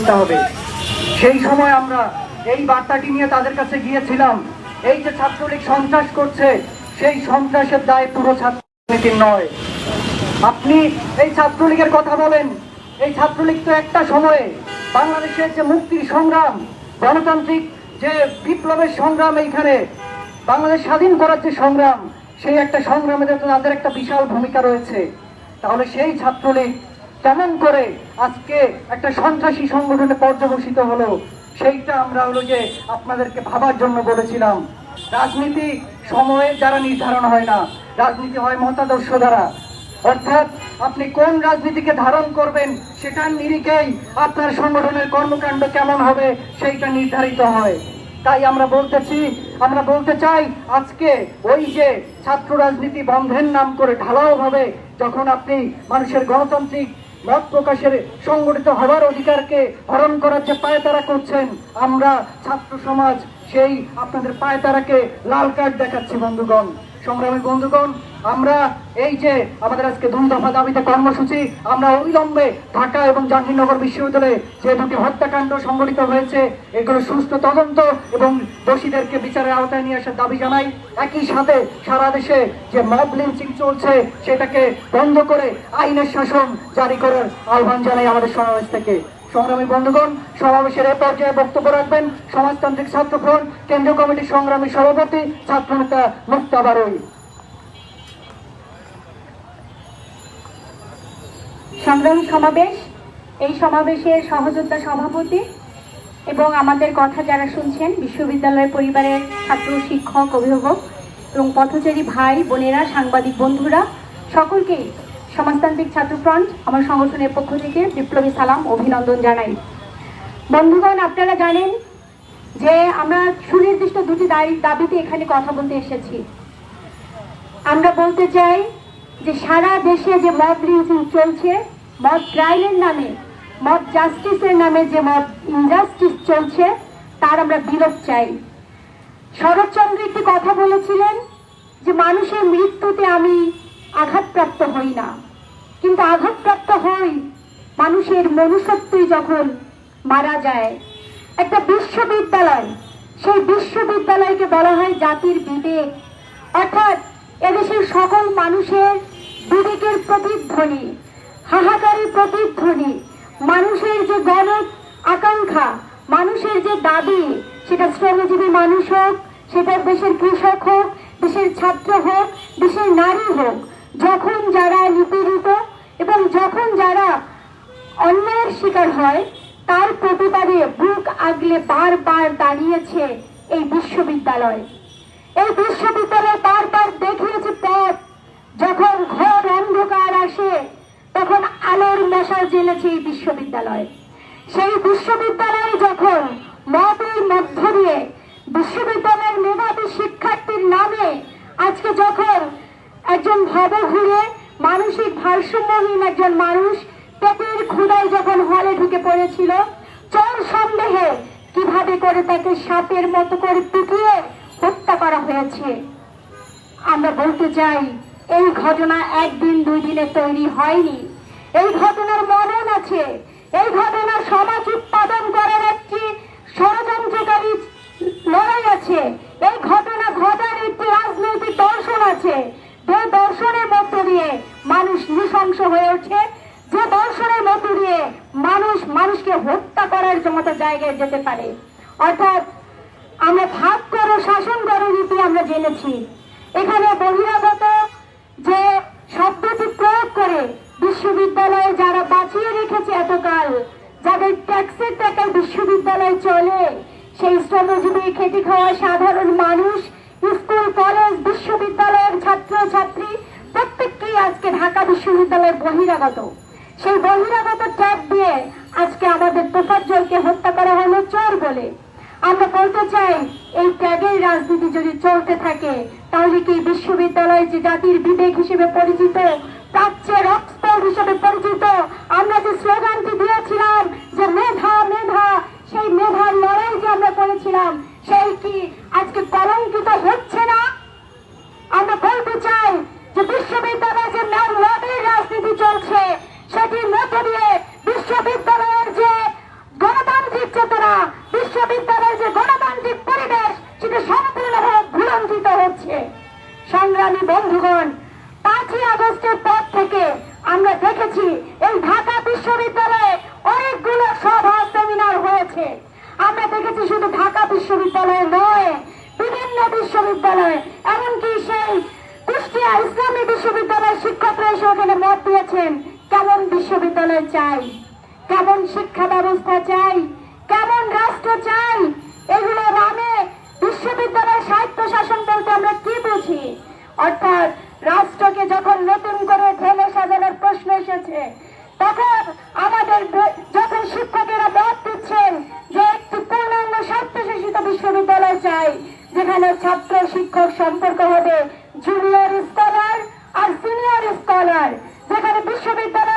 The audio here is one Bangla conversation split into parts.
করতে হবে। সেই সময় আমরা এই বার্তাটি নিয়ে তাদের কাছে গিয়েছিলাম। এই যে ছাত্রলীগ সন্ত্রাস করছে, সেই সন্ত্রাসের দায় পুরো ছাত্রনীতির নয়। আপনি এই ছাত্রলীগের কথা বলেন। এই ছাত্রলীগ তো একটা সময়ে বাংলাদেশের যে মুক্তির সংগ্রাম, গণতান্ত্রিক যে বিপ্লবের সংগ্রাম এইখানে, বাংলাদেশ স্বাধীন করার যে সংগ্রাম, সেই একটা সংগ্রামে তাদের একটা বিশাল ভূমিকা রয়েছে। তাহলে সেই ছাত্রলীগ কেমন করে আজকে একটা সন্ত্রাসী সংগঠনে পর্যবসিত হলো, সেইটা আমরা হলো যে আপনাদেরকে ভাবার জন্য বলেছিলাম। রাজনীতি সময়ের যারা নির্ধারণ হয় না, রাজনীতি হয় মতাদর্শ দ্বারা। অর্থাৎ আপনি কোন রাজনীতিকে ধারণ করবেন, সেটার নিরিখেই আপনার সংগঠনের কর্মকাণ্ড কেমন হবে, সেইটা নির্ধারিত হয়। তাই আমরা বলতেছি, আমরা বলতে চাই, আজকে ওই যে ছাত্র রাজনীতি বন্ধের নাম করে ঢালাও ভাবে যখন আপনি মানুষের গণতান্ত্রিক মত প্রকাশের সংগঠিত হওয়ার অধিকারকে হরণ করার যে পায়তারা করছেন, আমরা ছাত্র সমাজ সেই আপনাদের পায়তারাকে লাল কার্ড দেখাচ্ছি বন্ধুগণ। সংগ্রামী বন্ধুগণ, আমরা এই যে আমাদের আজকে দুই দফা দাবিতে কর্মসূচি, আমরা অবিলম্বে ঢাকা এবং জাহাঙ্গীরনগর বিশ্ববিদ্যালয়ে যে দুটি হত্যাকাণ্ড সংঘটিত হয়েছে, এগুলো সুস্থ তদন্ত এবং দোষীদেরকে বিচারের আওতায় নিয়ে আসার দাবি জানাই। একই সাথে সারা দেশে যে মব লিঞ্চিং চলছে, সেটাকে বন্ধ করে আইনের শাসন জারি করার আহ্বান জানাই আমাদের সমাবেশ থেকে। সংগ্রামী বন্ধুগণ, সমাবেশের এ পর্যায়ে বক্তব্য রাখবেন সমাজতান্ত্রিক ছাত্র ফ্রন্ট কেন্দ্রীয় কমিটির সংগ্রামী সভাপতি ছাত্রনেতা মুক্তা বারুই। সংগ্রামী সমাবেশ, এই সমাবেশের সহযোদ্ধা সভাপতি এবং আমাদের কথা যারা শুনছেন বিশ্ববিদ্যালয়ের পরিবারের ছাত্র, শিক্ষক, অভিভাবক এবং পথচারী ভাই, বোনেরা, সাংবাদিক বন্ধুরা সকলকেই সমাজতান্ত্রিক ছাত্র ফ্রন্ট, আমার সংগঠনের পক্ষ থেকে বিপ্লবী সালাম, অভিনন্দন জানাই। বন্ধুগণ, আপনারা জানেন যে আমরা সুনির্দিষ্ট দুটি দাবিতে এখানে কথা বলতে এসেছি। আমরা বলতে চাই যে সারা দেশে যে মব লিঞ্চিং চলছে, মব ট্রায়ালের নামে, মব জাস্টিসের নামে যে মব ইনজাস্টিস চলছে, তার আমরা বিলোপ চাই। শরৎচন্দ্র একটি কথা বলেছিলেন যে, মানুষের মৃত্যুতে আমি আঘাতপ্রাপ্ত হই না। কিন্তু আঘাতপ্রাপ্ত হই মানুষের মনুষ্যত্বই যখন মারা যায়, একটা বিশ্ববিদ্যালয়, সেই বিশ্ববিদ্যালয়কে বলা হয় জাতির বিবেক। অর্থাৎ এদেশের সকল মানুষের বিবেকের প্রতিধ্বনি হাহাকারের প্রতিধ্বনি, মানুষের যে গণ আকাঙ্ক্ষা, মানুষের যে দাবি, সেটা শ্রমজীবী মানুষ হোক, সেটা দেশের কৃষক হোক, দেশের ছাত্র হোক, দেশের নারী হোক, যখন যারা নিপীড়িত এবং যখন যারা অন্যায়ের শিকার হয়, তার প্রতিবাদে বুক আগলে বারবার দাঁড়িয়েছে এই বিশ্ববিদ্যালয়। এই বিশ্ববিদ্যালয় বারবার দেখিয়েছে পথ। যখন ঘর অন্ধকার আসে, তখন আলোর মশাল জ্বেলেছে এই বিশ্ববিদ্যালয়। সেই বিশ্ববিদ্যালয়ে যখন মতের মধ্য দিয়ে বিশ্ববিদ্যালয়ের মেধাবী শিক্ষার্থীর নামে আজকে যখন একজন ভবঘুরে মানসিক ভারসাম্যহীন একজন মানুষ পেটের ক্ষুদায় যখন হলে ঢুকে পড়েছিল, চোর সন্দেহে কীভাবে করে তাকে সাপের মতো করে পিটিয়ে হত্যা করা হয়েছে। আমরা বলতে চাই, এই ঘটনা একদিন দুই দিনে তৈরি হয়নি। এই ঘটনার মনন আছে। এই ঘটনা সমাজ উৎপাদন করার একটি ষড়যন্ত্রকারী লড়াই আছে। এই ঘটনা ঘটার একটি রাজনৈতিক দর্শন আছে। যে দর্শনের দিয়ে মানুষ নৃশংস হয়ে ওঠে যে দর্শনের মধ্য দিয়ে মানুষ মানুষকে হত্যা করার মতো জায়গায় যেতে পারে। অর্থাৎ আমরা ভাগ করো, শাসন করো রীতি আমরা জেনেছি। এখানে বহিরাগত যে শব্দটি প্রয়োগ করে বিশ্ববিদ্যালয়ে যারা বাঁচিয়ে রেখেছে এতকাল, যাদের ট্যাক্সের টাকায় বিশ্ববিদ্যালয় চলে, সেই শ্রমজীবী, খেটে খাওয়া সাধারণ মানুষ, স্কুল, কলেজ, বিশ্ববিদ্যালয়ের ছাত্র ছাত্রী প্রত্যেককেই আজকে ঢাকা বিশ্ববিদ্যালয়ের বহিরাগত। সেই বহিরাগত ট্যাগ দিয়ে আজকে আমাদের তোফাজ্জলকে হত্যা করা হলো চোর বলে। আমরা বলতে চাই, এই ত্যাগের রাজনীতি যদি চলতে থাকে, তাহলে কি বিশ্ববিদ্যালয় যে জাতির বিবেক হিসেবে পরিচিত, প্রাচ্যের অক্সফোর্ড হিসেবে পরিচিত, আমরা যে স্লোগানটি দিয়েছিলাম যে মেধা মেধা, সেই মেধার লড়াই যে আমরা করেছিলাম, সেই কি আজকে কলঙ্কিত হচ্ছে না আমরা বলতে চাই যে বিশ্ববিদ্যালয়ে যে ম্যাম লবির রাজনীতি চলছে সেটির মধ্য দিয়ে বিশ্ববিদ্যালয়ের যে গণ চেতনা বিশ্ববিদ্যালয়ের যে গণতান্ত্রিক পরিবেশ, সেটা সম্পূর্ণভাবে ভুলঞ্চিত হচ্ছে। সংগ্রামী বন্ধুগণ, পাঁচই আগস্টের পর থেকে আমরা দেখেছি, এই ঢাকা বিশ্ববিদ্যালয়ে অনেকগুলো সভা সেমিনার হয়েছে। আমরা দেখেছি শুধু ঢাকা বিশ্ববিদ্যালয়ে নয়, বিভিন্ন বিশ্ববিদ্যালয়ে, এমনকি সেই কুষ্টিয়া ইসলামী বিশ্ববিদ্যালয়ের শিক্ষকরা এসে ওখানে মত দিয়েছেন, কেমন বিশ্ববিদ্যালয় চাই? কেমন শিক্ষা ব্যবস্থা চাই? কেমন রাষ্ট্র চাই। এগুলো নামে বিশ্ববিদ্যালয় সাহিত্য শাসন বলতে আমরা কি বুঝি? অর্থাৎ রাষ্ট্রকে যখন নতুন করে ঢেলে সাজানোর প্রশ্ন এসেছে, তখন আমাদের যখন শিক্ষকেরা মত দিচ্ছেন যে একটি পূর্ণাঙ্গ স্বায়ত্তশাসিত বিশ্ববিদ্যালয় চাই, যেখানে ছাত্র শিক্ষক সম্পর্ক হবে জুনিয়র স্কলার আর সিনিয়র স্কলার যেখানে বিশ্ববিদ্যালয়ে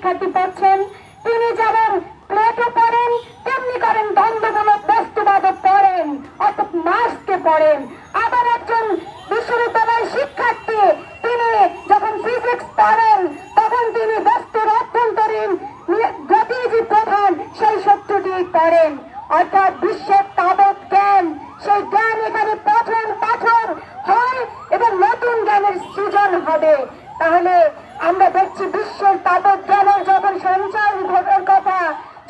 শিক্ষার্থী পড়ছেন তিনি যেমন প্লেটে পড়েন, তেমনি করেন দ্বন্দ্বমূলক বস্তুবাদক পড়েন, অর্থাৎ মাস্ককে পড়েন। আবার একজন বিশ্ববিদ্যালয়ের শিক্ষার্থী, তিনি যখন ফিজিক্স পড়েন, তখন তিনি বস্তুর অভ্যন্তরীণ গতিজি প্রধান, সেই সত্যটি পড়েন। অর্থাৎ বিশ্বের তাবৎ জ্ঞান, সেই জ্ঞান এখানে পঠন পাঠন হয় এবং নতুন জ্ঞানের সৃজন হবে। তাহলে আমরা দেখছি বিশ্বের তাবৎ জ্ঞানের যখন সঞ্চার ঘটার কথা,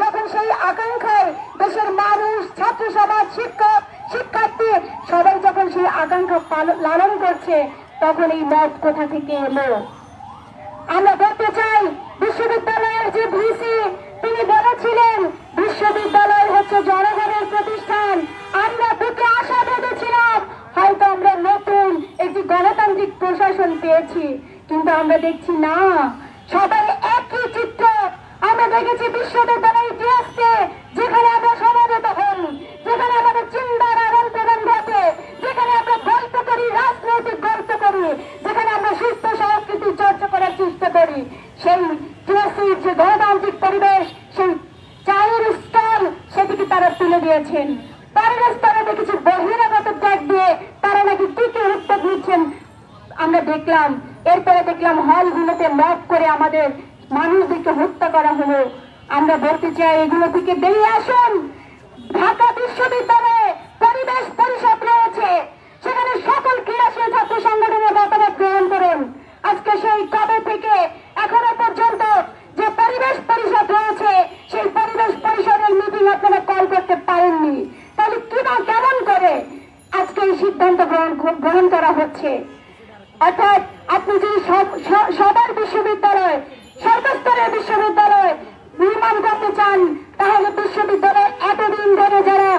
যখন সেই আকাঙ্ক্ষায় দেশের মানুষ, ছাত্র সমাজ, শিক্ষক, শিক্ষার্থী, সবাই যখন সেই আকাঙ্ক্ষা লালন করছে, তখন এই মত কোথা থেকে এলো? আমরা বলতে চাই বিশ্ববিদ্যালয়ের যে ভিসি, তিনি বলেছিলেন, বিশ্ববিদ্যালয় হচ্ছে জনগণের প্রতিষ্ঠান। আমরা দুটো আশা বেঁধেছিলাম হয়তো আমরা নতুন একটি গণতান্ত্রিক প্রশাসন পেয়েছি। কিন্তু আমরা দেখছি না। সবাই একই চিত্র আমরা দেখেছি বিশ্ববিদ্যালয় ইতিহাসকে, যেখানে আমরা সমাবেত হই, যেখানে আমাদের চিন্তার আদান প্রদান ঘটে, যেখানে আমরা গল্প করি, রাজনৈতিক গল্প করি, যেখানে আমরা সুস্থ সংস্কৃতি চর্চা করার চেষ্টা করি। সেই টিএসির যে গণতান্ত্রিক পরিবেশ, সেই চায়ের স্তর সেটিকে তারা তুলে দিয়েছেন। পরের স্তরে দেখেছি বহিরাগত ত্যাগ দিয়ে তারা নাকি কি কি উদ্যোগ নিচ্ছেন আমরা দেখলাম এরপরে দেখলাম হলগুলোতে মত করে আমাদের মানুষদেরকে হত্যা করা হলো। আমরা বলতে চাই, এগুলো থেকে বেরিয়ে আসুন। ঢাকা বিশ্ববিদ্যালয়ে পরিবেশ পরিষদ রয়েছে। সেখানে সকল ক্রিয়াশীল ছাত্র সংগঠনের মতামত গ্রহণ করুন। আজকে সেই কবে থেকে এখনও পর্যন্ত যে পরিবেশ পরিষদ রয়েছে, সেই পরিবেশ পরিষদের মিটিং আপনারা কল করতে পারেননি। তাহলে কিনা কেমন করে আজকে এই সিদ্ধান্ত গ্রহণ গ্রহণ করা হচ্ছে? অর্থাৎ স- সবার বিশ্ববিদ্যালয়, সর্বস্তরের বিশ্ববিদ্যালয় নির্মাণ করতে চান, তাহলে বিশ্ববিদ্যালয় এতদিন ধরে যারা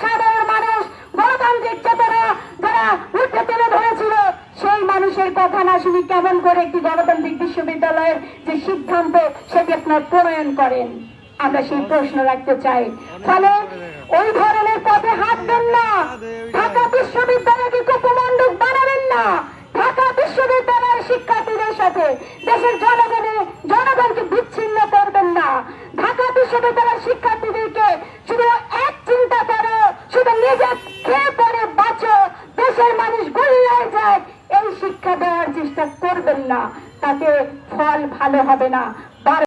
সাধারণ মানুষ, গণতান্ত্রিক চেতনা যারা উঠতে তুলে ধরেছিল, সেই মানুষের কথা না শুনি কেমন করে একটি গণতান্ত্রিক বিশ্ববিদ্যালয়ের যে সিদ্ধান্ত, সেটি আপনার প্রণয়ন করেন। আমরা সেই প্রশ্ন রাখতে চাই। ফলে ওই ধরনের পথে হাঁটবেন না। ঢাকা বিশ্ববিদ্যালয়কে কুপমণ্ডক বানাবেন না, ঢাকা বিশ্ববিদ্যালয়ের শিক্ষার্থীদের সাথে দেশের জনগণের